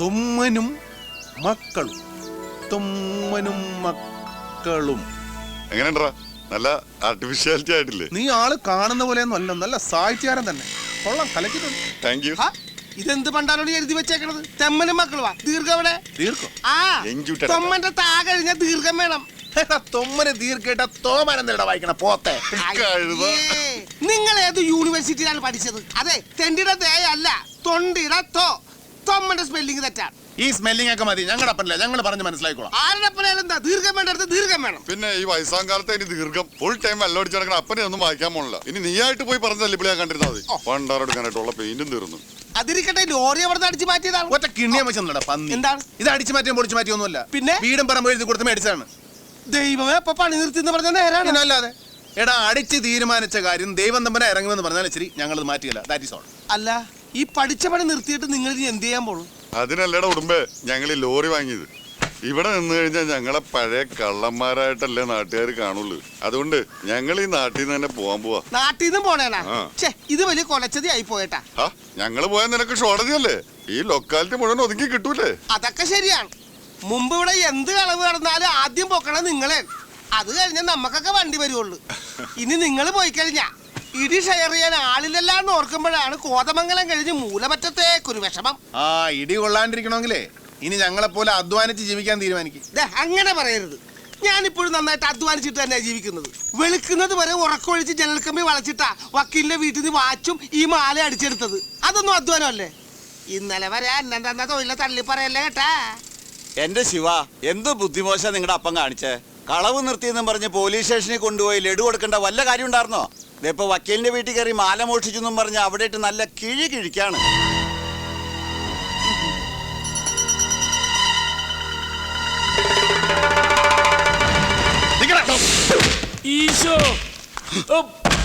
തുമ്മനും മക്കളും. തുമ്മനും മക്കളും. എങ്ങനെയുണ്ടാ നല്ല ആർട്ടിഫിഷ്യാലിറ്റി ആയിട്ടില്ലേ? നീ ആൾ കാണുന്ന പോലെ അല്ല. നല്ല സാഹിത്യകാരൻ തന്നെ. കൊള്ളാം കലക്കിട്ടുണ്ട് താങ്ക് യു ആ, ഇതെന്ത് പണ്ടാലോട് എഴുതി വെച്ചേക്കണത്? തെമ്മനും മക്കളുവാ ദീർഘം ദീർഘം. ആ തൊമ്മന്റെ താ കഴിഞ്ഞ ദീർഘം വേണം. തൊമ്മന് തോമനം തോമനെന്താ വായിക്കണ? പോത്തെ. നിങ്ങൾ ഏത് യൂണിവേഴ്സിറ്റിയിലാണ് പഠിച്ചത്? അതെ തെണ്ടിയുടെ തേയല്ല തൊണ്ടിയുടെ തോ. തൊമ്മന്റെ സ്പെല്ലിംഗ് തെറ്റാണ്. ഈ സ്മെല്ലിംഗ് ഒക്കെ മതി. ഞങ്ങളുടെ അപ്പനല്ല? ഞങ്ങൾ പറഞ്ഞ് മനസ്സിലാക്കിക്കോളാം ആരുടെ അപ്പനായാലും എന്താ? ദീർഘം വേണ്ടടുത്ത് ദീർഘം വേണം. പിന്നെ ഈ വയസ്സാം കാലത്ത് ഇനി ദീർഘം ഫുൾ ടൈം വെള്ളം അടിച്ച് നടക്കണ അപ്പനെ ഒന്നും വായിക്കാൻ പോണില്ല. ഇനി നീ ആയിട്ട് പോയി പറഞ്ഞ തല്ലിപ്പിളി ഞാൻ കണ്ടിരുന്നാൽ മതി പണ്ടാറെടുക്കാനായിട്ടുള്ള പെയിന്റും തീർന്നു. അതിരിക്കട്ടെ ലോറി അവിടെ അടിച്ചു മാറ്റിയതാണ്. ഒറ്റ കിണ്ണിയം വെച്ചെന്നടാ പന്നി. എന്താണ്? ഇത് അടിച്ചു മാറ്റിയും പൊടിച്ചു മാറ്റിയൊന്നുമല്ല പിന്നെ? വീടും പറമ്പ് എഴുതി കൊടുത്ത് മേടിച്ചാണ് ദൈവമേ അപ്പൊ പണി നിർത്തി എന്ന് പറഞ്ഞ നേരാണ്. അല്ലാതെ. എടാ അടിച്ച് തീരുമാനിച്ച കാര്യം ദൈവം തമ്പനെ ഇറങ്ങുമെന്ന് പറഞ്ഞാൽ ശരി ഞങ്ങളത് മാറ്റിയല്ല. ദാറ്റ് ഇസ് ഓൾ അല്ല ഈ പഠിച്ച പണി നിർത്തിയിട്ട് നിങ്ങൾ ഇനി എന്ത് ചെയ്യാൻ പോണു? അതിനല്ലേടാ ഉടുമ്പേ ഞങ്ങൾ ഈ ലോറി വാങ്ങിയത്. ഇവിടെ നിന്ന് കഴിഞ്ഞാൽ ഞങ്ങളെ പഴയ കള്ളന്മാരായിട്ടല്ലേ നാട്ടുകാർ കാണുള്ളൂ. അതുകൊണ്ട് ഞങ്ങൾ ഈ നാട്ടിൽ നിന്ന് തന്നെ പോവാൻ പോവാ. നാട്ടിൽ നിന്ന് പോണേനാ ആ. ഛേ ഇത് വലിയ കൊലച്ചതി ആയി പോയേട്ടാ. ആ ഞങ്ങൾ പോയാൽ നിനക്ക് ഷോർട്ടേജല്ലേ ഈ ലൊക്കാലിറ്റി മുഴുവൻ ഒതുക്കി കിട്ടൂലേ? അതൊക്കെ ശരിയാണ്. മുമ്പ് ഇവിടെ എന്ത് കളവ് നടന്നാലും ആദ്യം പൊക്കണം നിങ്ങളെ. അത് കഴിഞ്ഞാൽ നമുക്കൊക്കെ വണ്ടി വരുവുള്ളൂ. ഇനി നിങ്ങൾ പോയി കഴിഞ്ഞാ ഇടി ഷെയർ ചെയ്യാൻ ആളില്ലല്ലാന്ന് ഓർക്കുമ്പോഴാണ് കോതമംഗലം കഴിഞ്ഞ് മൂലമറ്റത്തേക്കൊരു വിഷമം. ആ ഇടി കൊള്ളാണ്ടിരിക്കണമെങ്കിലേ ഇനി ഞങ്ങളെ പോലെ അധ്വാനിച്ച് ജീവിക്കാൻ തീരുമാനിക്കും. ദേ, അങ്ങനെ പറയരുത്. ഞാനിപ്പോഴും നന്നായിട്ട് അധ്വാനിച്ചിട്ട് തന്നെ ജീവിക്കുന്നത്. വെളുക്കുന്നത് വരെ ഉറക്കൊഴിച്ച് ജനൽക്കമ്പി വളച്ചിട്ടാ വക്കീലിന്റെ വീട്ടിൽ നിന്ന് വാച്ചും ഈ മാല അടിച്ചെടുത്തത്. അതൊന്നും അധ്വാനമല്ലേ? ഇന്നലെ വരെ അന്നെന്താ തൊഴിലെ തള്ളി പറയല്ലേ കേട്ടാ? എന്റെ ശിവ എന്ത് ബുദ്ധിമോശ നിങ്ങളുടെ അപ്പം കാണിച്ചേ? കളവ് നിർത്തിയെന്നും പറഞ്ഞ് പോലീസ് സ്റ്റേഷനിൽ കൊണ്ടുപോയി ലഡു കൊടുക്കേണ്ട വല്ല കാര്യം ഉണ്ടായിരുന്നോ? ഇതിപ്പോ വക്കീലിന്റെ വീട്ടിൽ കയറി മാല മോഷിച്ചു എന്നും പറഞ്ഞ് അവിടെ ഇട്ട് നല്ല കിഴി കിഴിക്കാണ്. ഈശോ.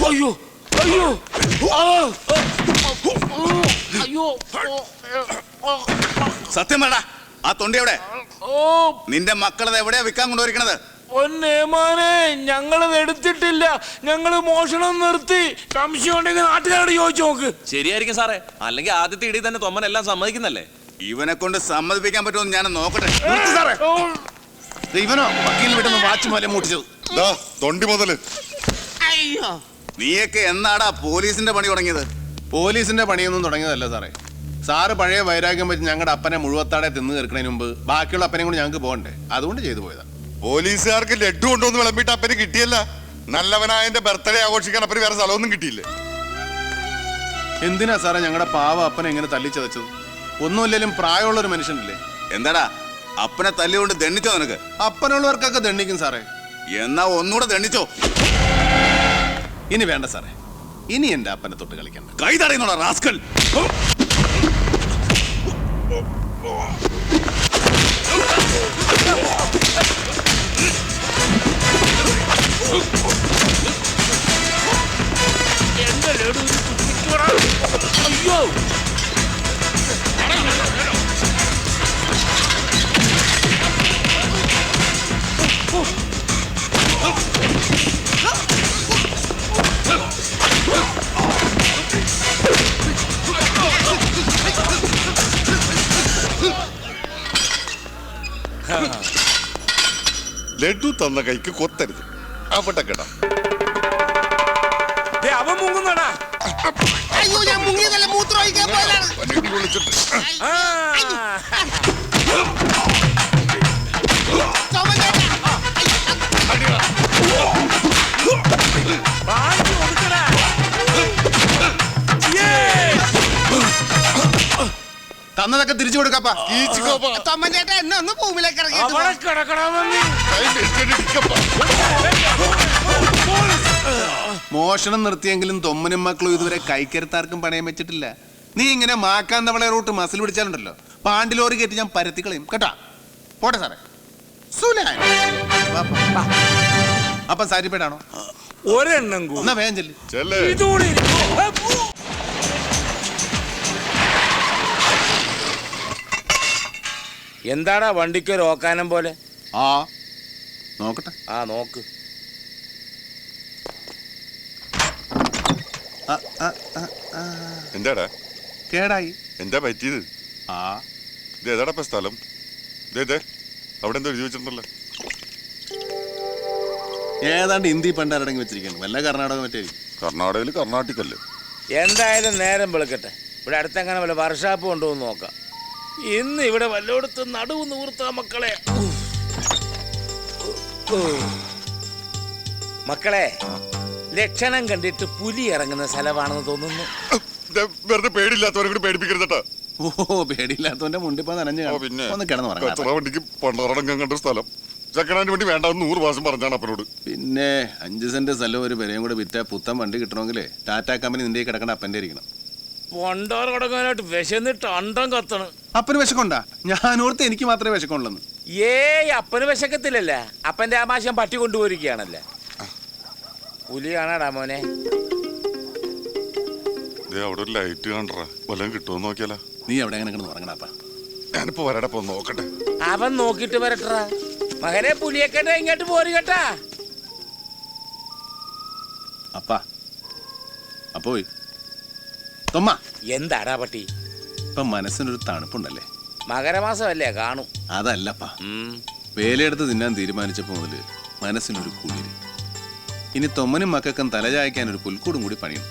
അയ്യോ. അയ്യോ. അയ്യോ. സത്യം വേണ്ട ആ തൊണ്ടി എവിടെ? ഓ. നിന്റെ മക്കളത് എവിടെയാ വിൽക്കാൻ കൊണ്ടുവരിക്കണത് പൊന്നേമാനെ ഞങ്ങളത് എടുത്തിട്ടില്ല. ഞങ്ങൾ മോഷണം നിർത്തി. സംശയം ഉണ്ടെങ്കിൽ നാട്ടുകാരോട് ചോദിച്ചു നോക്ക്. ശരിയായിരിക്കും സാറേ. അല്ലെങ്കിൽ ആദ്യത്തെ ഇടി തന്നെ തൊമ്മൻ എല്ലാം സമ്മതിക്കുന്നല്ലേ? ഇവനെ കൊണ്ട് സമ്മതിപ്പിക്കാൻ പറ്റുമെന്ന് ഞാൻ നോക്കട്ടെ. നിർത്ത് സാറേ. ഇവനോ വക്കീൽ വിടുന്ന വാച്ച് പോലെ മൂട്ടിച്ചത് ദാ തൊണ്ടി മുതൽ. അയ്യോ. നീയൊക്കെ എന്നാടാ പോലീസിന്റെ പണി തുടങ്ങിയത്? പോലീസിന്റെ പണിയൊന്നും തുടങ്ങിയതല്ല സാറേ. സാറ് പഴയ വൈരാഗ്യം വെച്ച് ഞങ്ങളുടെ അപ്പനെ മുഴുവത്താടെ തിന്നു തീർക്കണതിന് മുമ്പ് ബാക്കിയുള്ള അപ്പനെയും കൂടി ഞങ്ങൾക്ക് പോകണ്ടേ? അതുകൊണ്ട് ചെയ്തു പോയതാ. പോലീസുകാർക്ക് ലഡു കൊണ്ടുവന്ന് വിളമ്പിട്ട് അപ്പന് കിട്ടിയല്ല. നല്ലവനായ എന്റെ ബർത്ത്ഡേ ആഘോഷിക്കാൻ അപ്പന് വേറെ സ്ഥലമൊന്നും കിട്ടിയില്ല. എന്തിനാ സാറേ ഞങ്ങളുടെ പാവ അപ്പനെ എങ്ങനെ തല്ലിച്ചതച്ചത്? ഒന്നുമില്ലെങ്കിലും പ്രായമുള്ള ഒരു മനുഷ്യനില്ലേ? എന്താടാ? അപ്പനെ തല്ലുകൊണ്ട് ദണ്ണിച്ചോ നിനക്ക്? അപ്പനുള്ളവർക്കൊക്കെ ദണ്ണിക്കും സാറേ. എന്നാ ഒന്നുകൂടെ ദണ്ണിച്ചോ. ഇനി വേണ്ട സാറേ. ഇനി എന്റെ അപ്പനെ തൊട്ട് കളിക്കണ്ട കൈ തടയുന്നോടാ റാസ്കൽ. എന്റെ ലഡു കുത്തിക്കോടാ. ലഡു തന്ന കൈക്ക് കൊത്തരുത്. അവിടെ കേടാ. ദേ, അവൻ മുങ്ങുന്നടാ. അയ്യോ ഞാൻ മുങ്ങിയതല്ല മൂത്രം ഒഴിക്കാൻ പോയതാണ്. വിളിച്ചിട്ട്. ആ. തന്നതൊക്കെ തിരിച്ചു കൊടുക്കപ്പാ എന്നെ ഒന്ന് ഭൂമിയിലേക്ക് അവിടെ. കിടക്കണമെന്ന്. മോഷണം നിർത്തിയെങ്കിലും തൊമ്മനും മക്കളും ഇതുവരെ കൈക്കരുത്താർക്കും പണയം വെച്ചിട്ടില്ല. നീ ഇങ്ങനെ മാക്കാൻ തവളെ റൂട്ട് മസിൽ പിടിച്ചാലുണ്ടല്ലോ. പാണ്ടിലോറി കയറ്റി ഞാൻ പരത്തി കളയും. കേട്ടാ? പോട്ടെ സാറേ. സുലാൻ. അപ്പം സാരിപ്പേടാണോ ഒരെണ്ണം കൂടി. എന്നാ വേഗം ചെല്ലു. ചെല്ലേ ഇതുകൂടി എന്താടാ വണ്ടിക്ക് ഒരു ഓക്കാനം പോലെ? ആ നോക്കട്ടെ. ആ നോക്ക്. എന്താടാ? കേടായി. എന്താ പറ്റിയത്? ആ. ഇത് ഏതാടാ ഇപ്പൊ സ്ഥലം? ദേ ദേ അവിടെ എന്തോ എഴുതി വെച്ചിട്ടുണ്ടല്ലോ. ഏതാണ്ട് ഹിന്ദി പണ്ടാരടങ്ങി വെച്ചിരിക്കുന്നു. വല്ല കർണാടക മറ്റേ കർണാടകയിൽ കർണാട്ടിക്കല്ലേ. എന്തായാലും നേരം വെളുക്കട്ടെ. ഇവിടെ അടുത്തെങ്ങനെ വല്ല വർഷാപ്പ് കൊണ്ടുവന്ന് നോക്കാം. ഇന്ന് ഇവിടെ വല്ലോടത്ത് നടുവ് നൂർത്ത മക്കളെ. മക്കളെ ലക്ഷണം കണ്ടിട്ട് പുലി ഇറങ്ങുന്ന സ്ഥലമാണെന്ന് തോന്നുന്നു. ദേ, വെറുതെ പേടിയില്ലാത്തവരെ കൂടി പേടിപ്പിക്കരുതട്ടാ ഓ പേടിയില്ലാത്തവന്റെ മുണ്ടിപ്പോ നനഞ്ഞു ഓ പിന്നെ. ഒന്ന് കിടന്നു വണ്ടിക്ക് പണ്ടാറടങ്കം കണ്ട സ്ഥലം. സെക്കൻഡ് വണ്ടി വേണ്ട എന്ന് നൂറ് പ്രാവശ്യം പറഞ്ഞാണ് അപ്പനോട്. പിന്നെ അഞ്ച് സെന്റ് സ്ഥലവും ഒരു പെരയും കൂടെ വിറ്റ പുത്തൻ വണ്ടി കിട്ടണമെങ്കിൽ ടാറ്റ കമ്പനി നിന്റെ കിടക്കേണ്ട അപ്പന്റെ ഇരിക്കണം. പൊണ്ടാർ കടക്കാനായിട്ട് വിശന്നിട്ട് അണ്ടം കത്തണ്. അപ്പന് വിശക്കുണ്ടാ? ഓർത്ത് എനിക്ക് മാത്രമേ വിശക്കുള്ളൂ ഏയ് അപ്പന് വിശക്കത്തില്ലല്ല? അപ്പന്റെ ആമാശം പട്ടി കൊണ്ടുപോയിരിക്കുകയാണല്ലേ. പുലിയാണാടാ മോനെ. ദേ അവിടെ ഒരു ലൈറ്റ് കണ്ടറ വല്ലതും കിട്ടുമോ നോക്കിയാലോ. നീ അവിടെ അങ്ങനെ കിടന്ന് ഉറങ്ങണപ്പാ ഞാനിപ്പോ വരടപ്പോ നോക്കട്ടെ. അവൻ നോക്കിട്ട് വരട്ടാ മകനെ പുലിയെ ഇങ്ങോട്ട് പോരി കേട്ടാ. അപ്പാ അപ്പോയി തൊമ്മ. എന്താടാ പട്ടി? ഇപ്പൊ മനസ്സിനൊരു തണുപ്പുണ്ടല്ലേ? മകരമാസമല്ലേ കാണും. അതല്ലപ്പാ. ഉം. വേലയെടുത്ത് തിന്നാൻ തീരുമാനിച്ചപ്പോ മുതൽ മനസ്സിനൊരു കുളിര്. ഇനി തൊമ്മനും മക്കൾക്കും തലചായ്ക്കാൻ ഒരു പുൽക്കൂടും കൂടി പണിയും.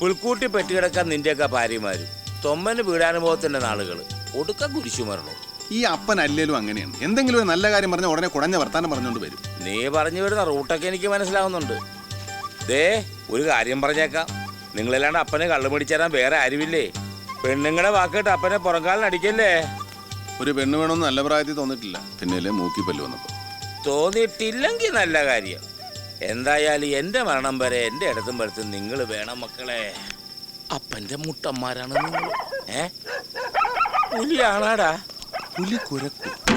പുൽക്കൂട്ടി പെറ്റുകിടക്കാൻ നിന്റെയൊക്കെ ഭാര്യമാരും. തൊമ്മന് വീടാനുഭവത്തിന്റെ നാളുകൾ. ഒടുക്ക കുരിശു മരണു. ഈ അപ്പൻ അല്ലേലും അങ്ങനെയാണ്. എന്തെങ്കിലും ഒരു നല്ല കാര്യം പറഞ്ഞ ഉടനെ കുടഞ്ഞ വർത്താനം പറഞ്ഞുകൊണ്ട് വരും. നീ പറഞ്ഞു വരുന്ന റൂട്ടൊക്കെ എനിക്ക് മനസ്സിലാവുന്നുണ്ട്. ദേ ഒരു കാര്യം പറഞ്ഞേക്കാം. നിങ്ങളല്ലാണ്ട് അപ്പനെ കള്ളു പിടിച്ചേരാൻ വേറെ ആരുമില്ലേ? പെണ്ണുങ്ങളുടെ വാക്കിട്ട് അപ്പനെ പുറംകാലിന് അടിക്കല്ലേ? ഒരു പെണ്ണ് വേണമെന്ന് നല്ല പ്രായത്തിൽ തോന്നിട്ടില്ല പിന്നെയല്ലേ മൂക്കി പല്ല് വന്നപ്പോ. തോന്നിയിട്ടില്ലെങ്കിൽ നല്ല കാര്യം. എന്തായാലും എന്റെ മരണം വരെ എന്റെ ഇടത്തും പടുത്തും നിങ്ങൾ വേണം മക്കളെ. അപ്പന്റെ മുട്ടന്മാരാണ് നിങ്ങൾ. ഏ? പുലിയാണാടാ പുലി കുരക്കും.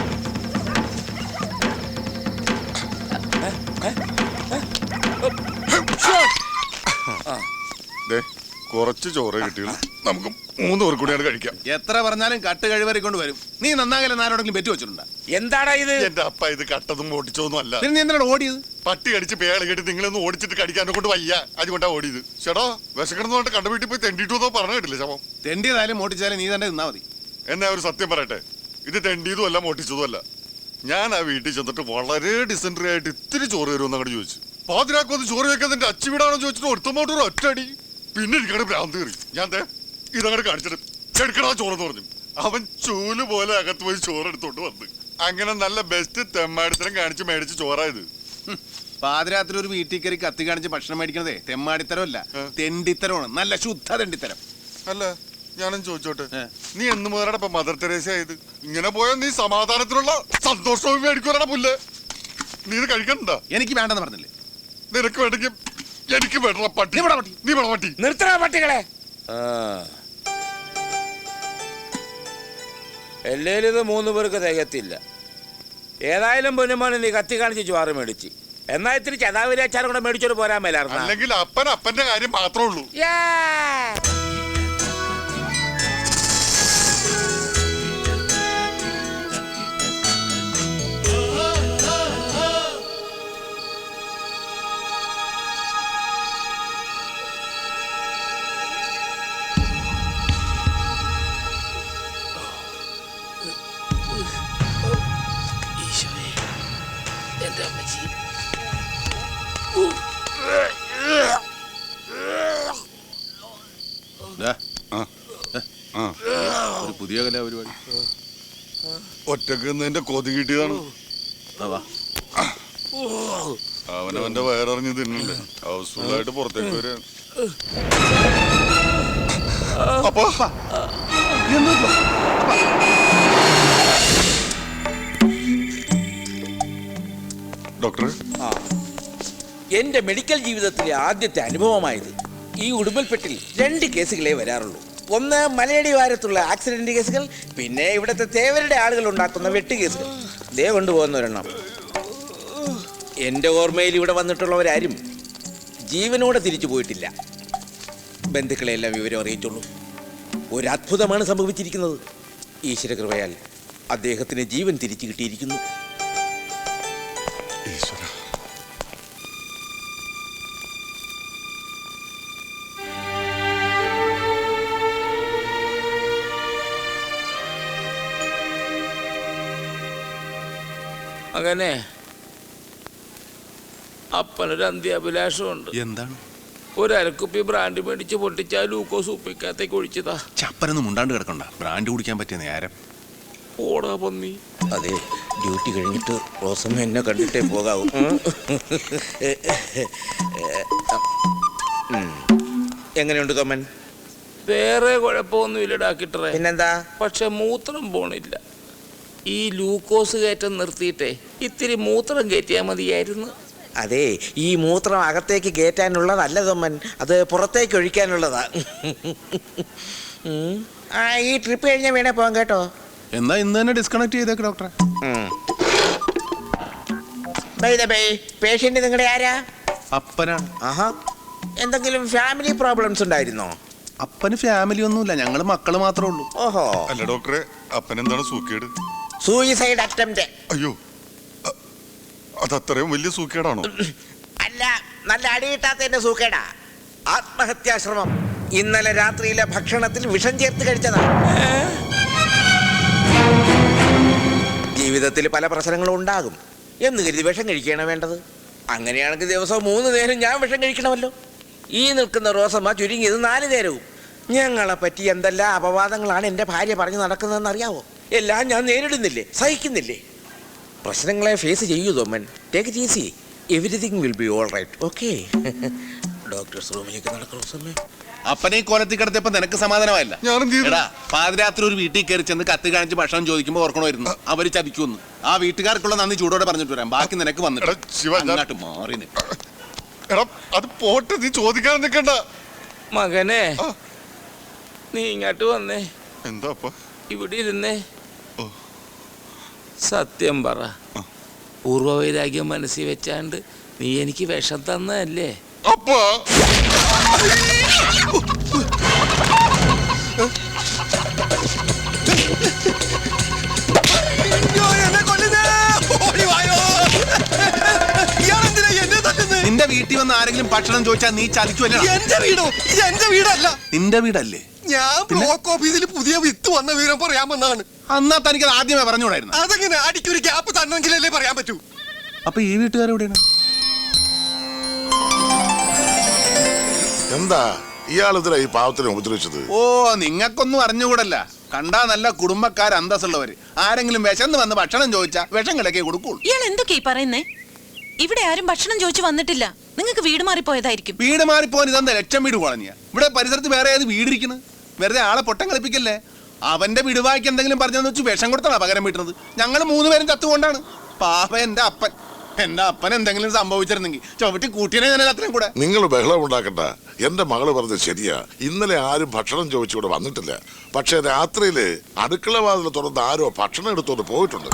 കുറച്ച് ചോറ് കിട്ടി നമുക്ക് മൂന്ന് പേർ കൂടിയാണ് കഴിക്കാം. എത്ര പറഞ്ഞാലും കട്ട് കഴിവറി കൊണ്ട് വരും. നീ നന്നാകല ആരോടെങ്കിലും പെറ്റു വെച്ചിട്ടുണ്ടോ? എന്താടാ ഇത്? എന്റെ അപ്പ ഇത് കട്ടതും ഓടിച്ചൊന്നും അല്ല. പിന്നെ നീ എന്തിനാണ് ഓടിയത്? പട്ടി കടിച്ച് പേള കെട്ടി നിങ്ങളൊന്ന് ഓടിച്ചിട്ട് കടിക്കാനെ കൊണ്ട് വയ്യ. അതുകൊണ്ടാ ഓടിയത്. ചേട്ടോ വിശക്കണമെന്ന് പറഞ്ഞിട്ട് കണ്ട വീട്ടിൽ പോയി തെണ്ടിട്ടു എന്നോ പറഞ്ഞു കേട്ടില്ല ശവം? തെണ്ടിയതായാലും ഓടിച്ചാലും നീ തന്നെ നിന്നാ മതി. എന്നാ ഒരു സത്യം പറയട്ടെ. ഇത് തെണ്ടിയതും അല്ല മോട്ടിച്ചതും അല്ല. ഞാൻ ആ വീട്ടിൽ ചെന്നിട്ട് വളരെ ഡിസെൻട്രി ആയിട്ട് ഇത്തിരി ചോറ് തരുമെന്ന് അങ്ങോട്ട് ചോദിച്ചു. പാതിരാക്കൊന്ന് ചോറ് വെക്കാൻ എന്റെ അച്ചു വീടാണോ ചോദിച്ചിട്ട് ഒരുത്തമോട്ടൊരു ഒറ്റടി പിന്നെ എനിക്കവിടെ ഭ്രാന്ത് കയറി. ഞാൻ ദേ ഇതങ്ങോട്ട് കാണിച്ചിട്ട് എടുക്കടാ ചോറെന്ന് പറഞ്ഞു. അവൻ ചൂൽ പോലെ അകത്ത് പോയി ചോറ് എടുത്തോണ്ട് വന്ന്. അങ്ങനെ നല്ല ബെസ്റ്റ് തെമ്മാടിത്തരം കാണിച്ച് മേടിച്ച് ചോറായത്. പാതിരാത്രി ഒരു വീട്ടിൽ കയറി കത്തി കാണിച്ച് ഭക്ഷണം മേടിക്കണതേ തെമ്മാടിത്തരമല്ല തെണ്ടിത്തരമാണ്. നല്ല ശുദ്ധ തെണ്ടിത്തരം. അല്ല ഞാനും ചോദിച്ചോട്ടെ. നീ എന്ന് മുതലാണ് ഇപ്പൊ മദർ തെരേസ ആയത്? ഇങ്ങനെ പോയാൽ നീ സമാധാനത്തിലുള്ള സന്തോഷവും മേടിക്കൂലാണ് പുല്ല്. നീ ഇത് കഴിക്കണ്ട? എനിക്ക് വേണ്ടെന്ന് പറഞ്ഞില്ലേ? നിനക്ക് വേണമെങ്കിൽ എനിക്ക് വേണ്ട പട്ടി. നീ വിടാ പട്ടി. നീ വേണം പട്ടി. നിർത്തണ പട്ടികളെ. എല്ലേലും ഇത് മൂന്ന് പേർക്ക് തികത്തില്ല. ഏതായാലും പൊന്നുമാണ് നീ കത്തി കാണിച്ച് ചോറ് മേടിച്ച്. എന്നാ ഇത്തിരി ചതാവിരി അച്ചാറും കൂടെ മേടിച്ചോട് പോരാൻ മേലായിരുന്നു അല്ലെങ്കിൽ അപ്പൻ അപ്പന്റെ കാര്യം മാത്രമേ ഉള്ളൂ. ഒറ്റയ്ക്ക് നിന്റെ കൊതി കിട്ടിയതാണ്. അവനവന്റെ വയറിഞ്ഞ് തിന്നണ്ടേ. ഹൗസ്ഫുള്ളായിട്ട് പുറത്തേക്ക് വരിക അപ്പൊ ഡോക്ടർ എന്റെ മെഡിക്കൽ ജീവിതത്തിലെ ആദ്യത്തെ അനുഭവമായത് ഈ ഉടുമ്പൽപ്പെട്ടിൽ രണ്ട് കേസുകളെ വരാറുള്ളൂ. ഒന്ന് മലയടി വാരത്തുള്ള ആക്സിഡന്റ് കേസുകൾ പിന്നെ ഇവിടുത്തെ തേവരുടെ ആളുകൾ ഉണ്ടാക്കുന്ന വെട്ട് കേസുകൾ. ദേ കൊണ്ടുപോകുന്ന ഒരെണ്ണം. എന്റെ ഓർമ്മയിൽ ഇവിടെ വന്നിട്ടുള്ളവരാരും ജീവനോടെ തിരിച്ചു പോയിട്ടില്ല. ബന്ധുക്കളെല്ലാം വിവരം അറിയിച്ചുള്ളൂ. ഒരു അത്ഭുതമാണ് സംഭവിച്ചിരിക്കുന്നത് ഈശ്വരകൃപയാൽ അദ്ദേഹത്തിന് ജീവൻ തിരിച്ചു കിട്ടിയിരിക്കുന്നു. അങ്ങനെ അപ്പനൊരു അന്ത്യാഭിലാഷമുണ്ട്. എന്താണ്? ഒരു അരക്കുപ്പി ബ്രാൻഡ് മേടിച്ച് പൊട്ടിച്ചാൽ ലൂക്കോ ഉപ്പിക്കാത്തേക്ക് ഒഴിച്ചതാ. ചപ്പരൊന്നും മുണ്ടാണ്ട് കിടക്കണ്ട. ബ്രാൻഡ് കുടിക്കാൻ പറ്റിയ നേരം. ഓടാ പന്നി. അതെ ഡ്യൂട്ടി കഴിഞ്ഞിട്ട് റോസമ്മ എന്നെ കണ്ടിട്ടേ പോകാവൂ. എങ്ങനെയുണ്ട് കമ്മൻ വേറെ കുഴപ്പമൊന്നുമില്ല ഡാക്കിട്ടറെ പിന്നെന്താ? പക്ഷെ മൂത്രം പോണില്ല. ഈ ലൂക്കോസ് കയറ്റം നിർത്തിയിട്ടേ ഇത്തിരി മൂത്രം കയറ്റിയാൽ മതിയായിരുന്നു. അതെ ഈ മൂത്രം അകത്തേക്ക് കയറ്റാനുള്ളതല്ല തൊമ്മൻ അത് പുറത്തേക്ക് ഒഴിക്കാനുള്ളതാ. ആ ഈ ട്രിപ്പ് കഴിഞ്ഞാൽ വേണേ പോകാം കേട്ടോ. എന്നാ ഇന്ന് തന്നെ ഡിസ്കണക്ട് ചെയ്തേക്ക് ഡോക്ടറെ പേഷ്യന്റ് നിങ്ങളുടെ ആരാ? അപ്പനാണ് ആഹാ. എന്തെങ്കിലും ഫാമിലി പ്രോബ്ലംസ് ഉണ്ടായിരുന്നോ? അപ്പന് ഫാമിലി ഒന്നുമില്ല ഞങ്ങൾ മക്കൾ മാത്രമേ ഉള്ളൂ. ഓഹോ. അല്ല ഡോക്ടറെ അപ്പൻ എന്താണ് സൂക്കേട്? സൂയിസൈഡ് അറ്റംപ്റ്റ് അയ്യോ അതത്രയും വലിയ സൂക്കേടാണോ? അല്ല നല്ല അടിയിട്ടാത്തതിന്റെ സൂക്കേടാ. ആത്മഹത്യാശ്രമം. ഇന്നലെ രാത്രിയിലെ ഭക്ഷണത്തിൽ വിഷം ചേർത്ത് കഴിച്ചതാണ് ജീവിതത്തിൽ പല പ്രശ്നങ്ങളും ഉണ്ടാകും. എന്ന് കരുതി വിഷം കഴിക്കുകയാണ് വേണ്ടത്? അങ്ങനെയാണെങ്കിൽ ദിവസം മൂന്ന് നേരം ഞാൻ വിഷം കഴിക്കണമല്ലോ. ഈ നിൽക്കുന്ന റോസമ്മ ചുരുങ്ങിയത് നാല് നേരവും. ഞങ്ങളെ പറ്റി എന്തെല്ലാം അപവാദങ്ങളാണ് എന്റെ ഭാര്യ പറഞ്ഞു നടക്കുന്നതെന്ന് അറിയാവോ? എല്ലാം ഞാൻ നേരിടുന്നില്ലേ? സഹിക്കുന്നില്ലേ? പ്രശ്നങ്ങളെ ഫേസ് ചെയ്യൂ Thomman take it easy will be all right okay doctor's റൂമിലേക്ക് നടക്കുന്ന സമയം. അപ്പനെ ഈ കോലത്തിൽ കിടത്തിയപ്പോ നിനക്ക് സമാധാനമായില്ല. എടാ പാതിരാത്രി ഒരു വീട്ടിൽ കയറി ചെന്ന് കത്ത് കാണിച്ച് ഭക്ഷണം ചോദിക്കുമ്പോ ഓർക്കണമായിരുന്നു. അവർ ചതിക്കുന്നു ആ വീട്ടുകാർക്കുള്ള നന്ദി ചൂടോടെ പറഞ്ഞിട്ട് വരാം. ബാക്കി നിനക്ക് വന്നിട്ട് മാറി എടാ അത് പോട്ടെ നീ ചോദിക്കാൻ നിൽക്കണ്ട മകനെ നീ ഇങ്ങോട്ട് വന്നേ. എന്താ അപ്പ? ഇവിടെ ഇരുന്നേ. സത്യം പറ. പൂർവവൈരാഗ്യം മനസ്സിൽ വെച്ചാണ്ട് നീ എനിക്ക് വിഷം തന്നല്ലേ അപ്പ. നിന്റെ വീട്ടിൽ വന്ന് ആരെങ്കിലും ഭക്ഷണം ചോദിച്ചാൽ നീ ചതിക്കുമല്ലോ എന്റെ വീടോ? ഇത് എന്റെ വീടല്ല. നിന്റെ വീടല്ലേ? ഞാൻ ബ്ലോക്ക് ഓഫീസിൽ പുതിയ വിത്ത് വന്ന വിവരം പറയാമെന്നാണ് അന്നാ തനിക്ക് ആദ്യമേ പറഞ്ഞുകൂടായിരുന്നു. അതെങ്ങനെ അടിക്കൊരു ഗ്യാപ്പ് തന്നെങ്കിലല്ലേ പറയാൻ പറ്റൂ. അപ്പൊ ഈ വീട്ടുകാരെവിടെയാണ് എന്താ? ഇയാളിതിലാ ഈ പാവത്തിനെ ഉപദ്രവിച്ചത്? ഓ നിങ്ങൾക്കൊന്നും അറിഞ്ഞുകൂടല്ല. കണ്ടാ നല്ല കുടുംബക്കാർ അന്തസ്സുള്ളവര്. ആരെങ്കിലും വിശന്ന് വന്ന് ഭക്ഷണം ചോദിച്ചാ വിഷം കിടക്കേ കൊടുക്കുള്ളൂ. ഇയാൾ എന്തൊക്കെയാ പറയുന്നേ? ഇവിടെ ആരും ഭക്ഷണം ചോദിച്ചു വന്നിട്ടില്ല. നിങ്ങൾക്ക് വീട് മാറിപ്പോയതായിരിക്കും. വീട് മാറിപ്പോൻ ഇതെന്താ? ലക്ഷം വീട് കോളനിയാ ഇവിടെ പരിസരത്ത് വേറെ ഏത് വീടിരിക്കുന്നത് വെറുതെ ആളെ പൊട്ടം കളിപ്പിക്കല്ലേ? അവന്റെ വിടുവായ്ക്ക് എന്തെങ്കിലും പറഞ്ഞെന്ന് വെച്ച് വിഷം കൊടുത്താണ് പകരം വീട്ടുന്നത്. ഞങ്ങൾ മൂന്നുപേരും ചത്തുകൊണ്ടാണ്. പാപ എന്റെ അപ്പൻ. എന്റെ അപ്പൻ എന്തെങ്കിലും സംഭവിച്ചിരുന്നെങ്കിൽ ചവിട്ടി കൂട്ടിനെ ഞാൻ അത്രയും കൂടെ? നിങ്ങൾ ബഹളം ഉണ്ടാക്കണ്ട. എന്റെ മകൾ പറഞ്ഞത് ശരിയാ. ഇന്നലെ ആരും ഭക്ഷണം ചോദിച്ചു ഇവിടെ വന്നിട്ടില്ല. പക്ഷെ രാത്രിയിൽ അടുക്കള വാതിൽ തുറന്ന് ആരോ ഭക്ഷണം എടുത്തോണ്ട് പോയിട്ടുണ്ട്.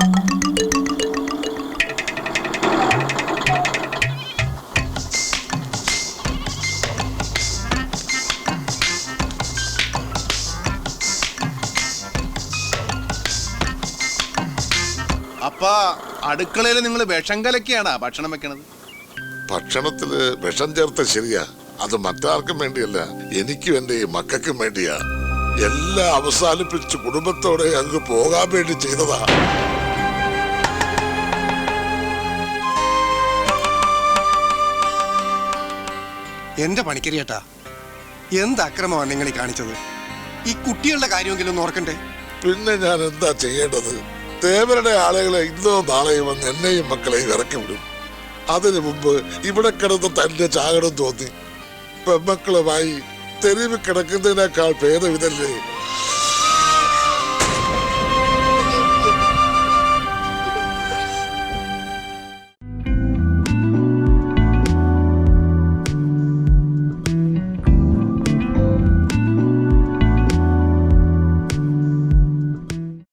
അടുക്കളയിൽ നിങ്ങൾ വിഷം കലക്കിയാണാ ഭക്ഷണം വെക്കണത്? ഭക്ഷണത്തിൽ വിഷം ചേർത്ത ശരിയാ. അത് മറ്റാർക്കും വേണ്ടിയല്ല എനിക്കും എന്റെ ഈ മക്കൾക്കും വേണ്ടിയാ. എല്ലാം അവസാനിപ്പിച്ച് കുടുംബത്തോടെ അങ്ങ് പോകാൻ വേണ്ടി ചെയ്തതാ. എന്റെ പണിക്കരി ചേട്ടാ എന്ത് അക്രമമാണ് നിങ്ങൾ ഈ കാണിച്ചത്? ഈ കുട്ടികളുടെ കാര്യമെങ്കിലും ഒന്ന് ഓർക്കണ്ടേ? പിന്നെ ഞാൻ എന്താ ചെയ്യേണ്ടത്? തേവരുടെ ആളുകളെ ഇന്നോ നാളെയും വന്ന് എന്നെയും മക്കളെയും ഇറക്കി വിടും. അതിനു മുമ്പ് ഇവിടെ കിടന്ന് തന്റെ ചാകടം തോന്നി. പെമ്മക്കളുമായി തെരുവ് കിടക്കുന്നതിനേക്കാൾ ഭേദം ഇതല്ലേ?